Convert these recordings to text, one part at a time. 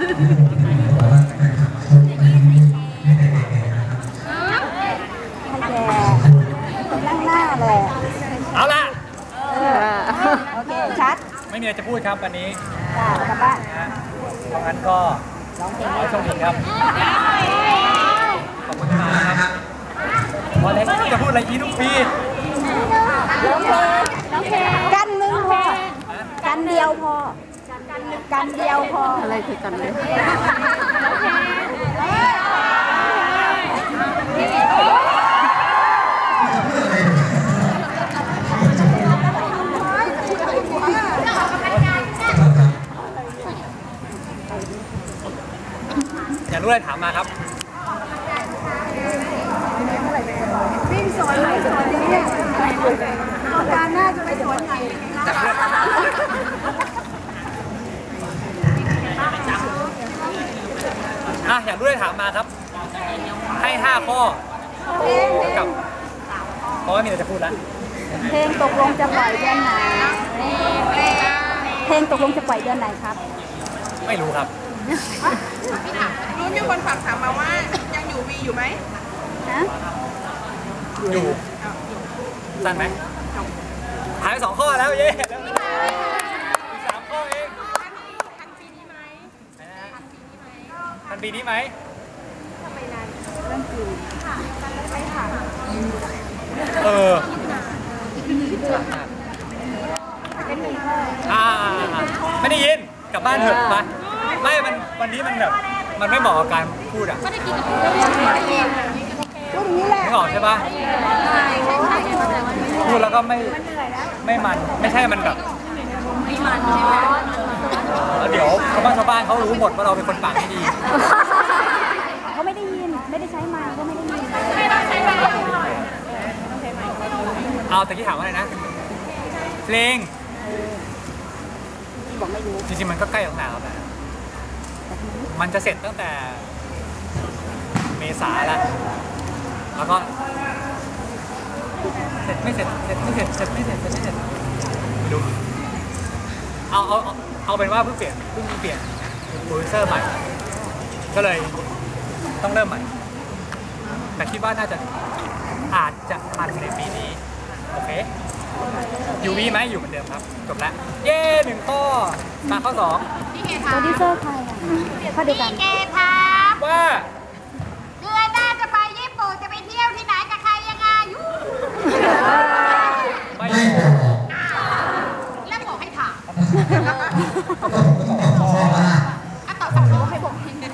บอกว่าแฟนคลับเขาไม่ไม่ได้เด็กๆนะครับให้แกนั่งหน้าเลย เอาล่ะโอเค ชัดไม่มีอะไรจะพูดครับวันนี้จ้ากลับบ้านนะฮะเพราะงั้นก็ร้องเพลงขอให้โชคดีครับ ขอบคุณที่มานะครับพอเล็กจะพูดอะไรอีทุกปีร้องเพลงร้องเพลงกันหนึงพอ กันเดียวพอ กันเดียวพออะไรคือกันเลยอยากรู้อะไรถามมาครับการหน้าจะไปสวนไหน อะอยากรู้อะไรถามมาครับ ให้ห้าข้อกับเพราะว่ามีอะไรจะพูดแล้วเพลงตกลงจะปล่อยเดือนไหนเพลงตกลงจะปล่อยเดือนไหนครับ ไม่รู้ครับ รู้มีคนฝากถามมาว่ายังอยู่วีอยู่ไหมฮะอยู่สั้นไหมหายไปสองข้อแล้วเย้แล้วอีกสามข้อเองทัน ปีนี้ไหมเอออ่าไม่ได้ยินกลับบ้านเถอะไปไม่มันวันนี้มันแบบมันไม่เหมาะกับการพูดอะพูดอย่างนี้แหละไม่ออกใช่ปะพูดแล้วก็ไม่ไม่มันไม่ใช่มันแบบไม่มันใช่ไหม เดี๋ยวชาวบ้านชาวบ้านเขารู้หมดว่าเราเป็นคนปากไม่ดี เขาไม่ได้ยิน ไม่ได้ใช้ไมค์ก็ไม่ได้ยินเอาแต่ที่ถามว่าอะไรนะ เพลงบอกไม่รู้จริงๆมันก็ใกล้ตั้งนานแล้วนะมันจะเสร็จตั้งแต่ เมษาแล้วแล้วก็ เสร็จไม่เสร็จเสร็จไม่เสร็จเสร็จไม่เสร็จเสร็จไม่เสร็จไม่รู้เอาเอาเอา เอาเป็นว่าเพิ่งเปลี่ยนเพิ่งเปลี่ยนโปรดิวเซอร์ใหม่ ก็เลยต้องเริ่มใหม่ แต่คิดว่าน่าจะอาจจะทันในปีนี้ โอเค อยู่วีไหมอยู่เหมือนเดิมครับ จบแล้ว เย้หนึ่งข้อมาข้อสองโปรดิวเซอร์ใครอะเข้าด้วยกันเกทับว่าเดือนหน้าจะไปญี่ปุ่นจะไปเที่ยวที่ไหนกับใครยังไงยู ไม่ ไม่บอก แล้วบอกให้ ถามก็ผมก็ตอบข้อว่าอะตอบสองรู้ให้ผมได้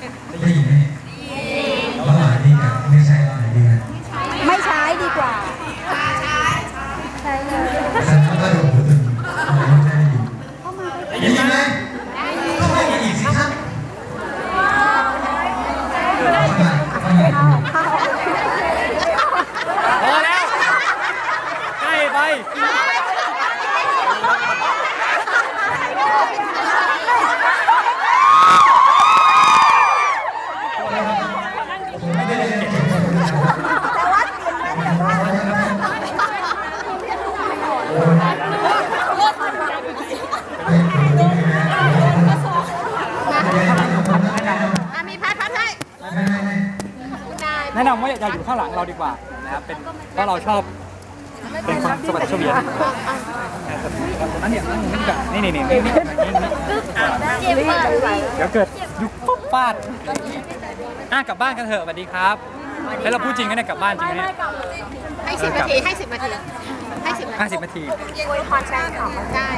แนะนำว่าอย่าอยู่ข้างหลังเราดีกว่านะครับเป็นเพราะเราชอบเป็นคนสวัสดิ์เฉวียนอันนี้อันนี้แบบนี่นี่นี่นี่เดี๋ยวเกิดยุบปุ๊บฟาดอะกลับบ้านกันเถอะสวัสดีครับแล้วเราพูดจริงกันเนี่ยกลับบ้านจริงไหมเนี่ยให้สิบนาทีให้สิบนาทีให้สิบนาทีห้าสิบนาทีอวยพรแฟนคลับได้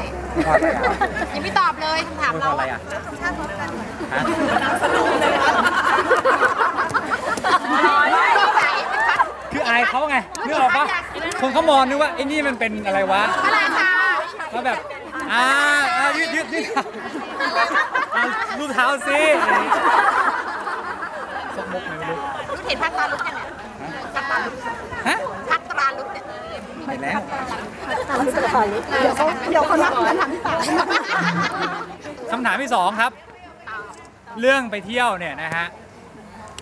ยังไม่ตอบเลยคำถามเราอะไรอะฮะคืออาย เขาไงนึกออกปะคนเขามองนึกว่าไอ้นี่มันเป็นอะไรวะอะไรคะแล้วแบบอ่าอ่ายืดยืดยืดอ่าดูเท้าสิสมมุกไหมไม่รู้รู้เห็นพัดตาลุกยังเนี่ยพัดตาลุกฮะพัดตาลุกเนี่ยไปแล้วเดี๋ยวเขาเดี๋ยวเขานับกันถามที่สามคำถามที่สองครับ เรื่องไปเที่ยวเนี่ยนะฮะ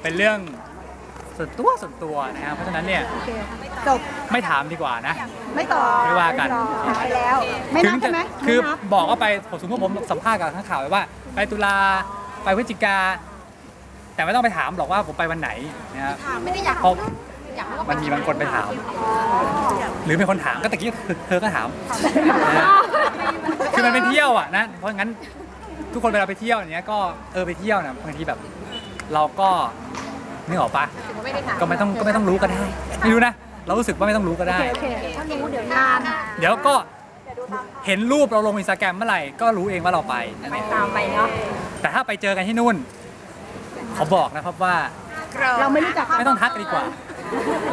เป็นเรื่อง ส่วนตัวส่วนตัวนะครับเพราะฉะนั้นเนี่ยจบไม่ถามดีกว่านะ ไม่ตอบไม่ว่ากันไปแล้ว ไม่นับถึงจะใช่ไหมคือไม่นับบอกว่าไปผมสมมติผมสัมภาษณ์กับข้างข่าวไว้ว่า ไปตุลาไปพฤศจิกา แต่ไม่ต้องไปถามหรอกว่าผมไปวันไหนนะครับ ไม่ได้อยากเพราะอยากรู้ว่ามันมีบางคนไปถาม หรือเป็นคนถามก็ตะกี้เธอก็ถามนะคือมันเป็นเที่ยวอะนะ เพราะงั้นทุกคนเวลาไปเที่ยวอย่างเงี้ยก็เออไปเที่ยวนะบางทีแบบ เราก็ นึกออกปะไม่ได้ถามก็ไม่ต้องก็ไม่ต้องรู้ก็ได้ ไม่รู้นะ เรารู้สึกว่าไม่ต้องรู้ก็ได้ถ้ารู้เดี๋ยวนานเดี๋ยวก็เห็นรูปเราลงอินสตาแกรมเมื่อไหร่ก็รู้เองว่าเราไปนั่นเองตามไปเนาะแต่ถ้าไปเจอกันที่นู่นเขาบอกนะครับว่าเราไม่รู้จักกันไม่ต้องทักกันดีกว่า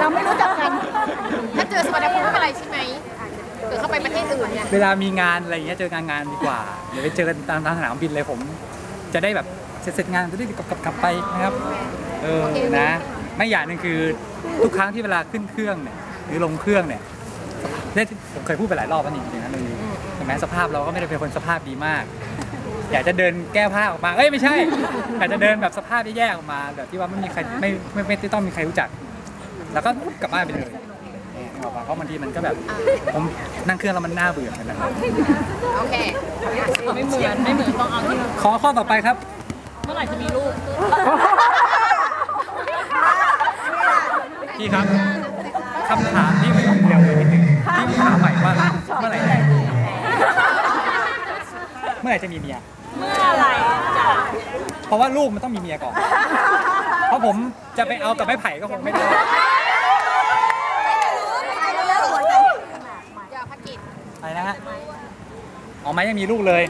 เราไม่รู้จักกัน ถ้าเจอสวัสดีคุณไม่เป็นไรใช่ไหมเกิดเข้าไปประเทศอื่นเนี่ยเวลามีงานอะไรอย่างเงี้ยเจองานงานดีกว่าเดี๋ยวไปเจอกันตามทางสนามบินเลยผม จะได้แบบเสร็จเสร็จงานจะได้กลับกลับกลับไปนะครับ เออนะไม่อย่างหนึ่งคือทุกครั้งที่เวลาขึ้นเครื่องเนี่ยหรือลงเครื่องเนี่ยเนี่ยที่ผมเคยพูดไปหลายรอบแล้วนี่จริงๆนะเรื่องนี้เห็นไหมสภาพเราก็ไม่ได้เป็นคนสภาพดีมาก อยากจะเดินแก้ผ้าออกมา เอ้ยไม่ใช่ อยากจะเดินแบบสภาพแย่ๆออกมาแบบที่ว่าไม่มีใครไม่ไม่ไม่ไม่ต้องมีใครรู้จัก แล้วก็กลับบ้านไปเลยเนี่ยนึกออกปะเพราะบางทีมันก็แบบผมนั่งเครื่องแล้วมันน่าเบื่อเหมือนกันนะครับโอเคไม่เหมือนไม่เหมือนต้องเอาที่ขอข้อต่อไปครับ เมื่อไหร่จะมีลูก พี่ครับคำถามที่ไม่เดียวเลยนิดนึงที่ถามใหม่ว่าเมื่อไหร่เมื่อไหร่จะมีเมีย เมื่อไหร่จะเพราะว่าลูกมันต้องมีเมียก่อน เพราะผมจะไปเอากับไม้ไผ่ก็คงไม่ได้อะไรนะฮะ อ๋อไม้ยังมีลูกเลย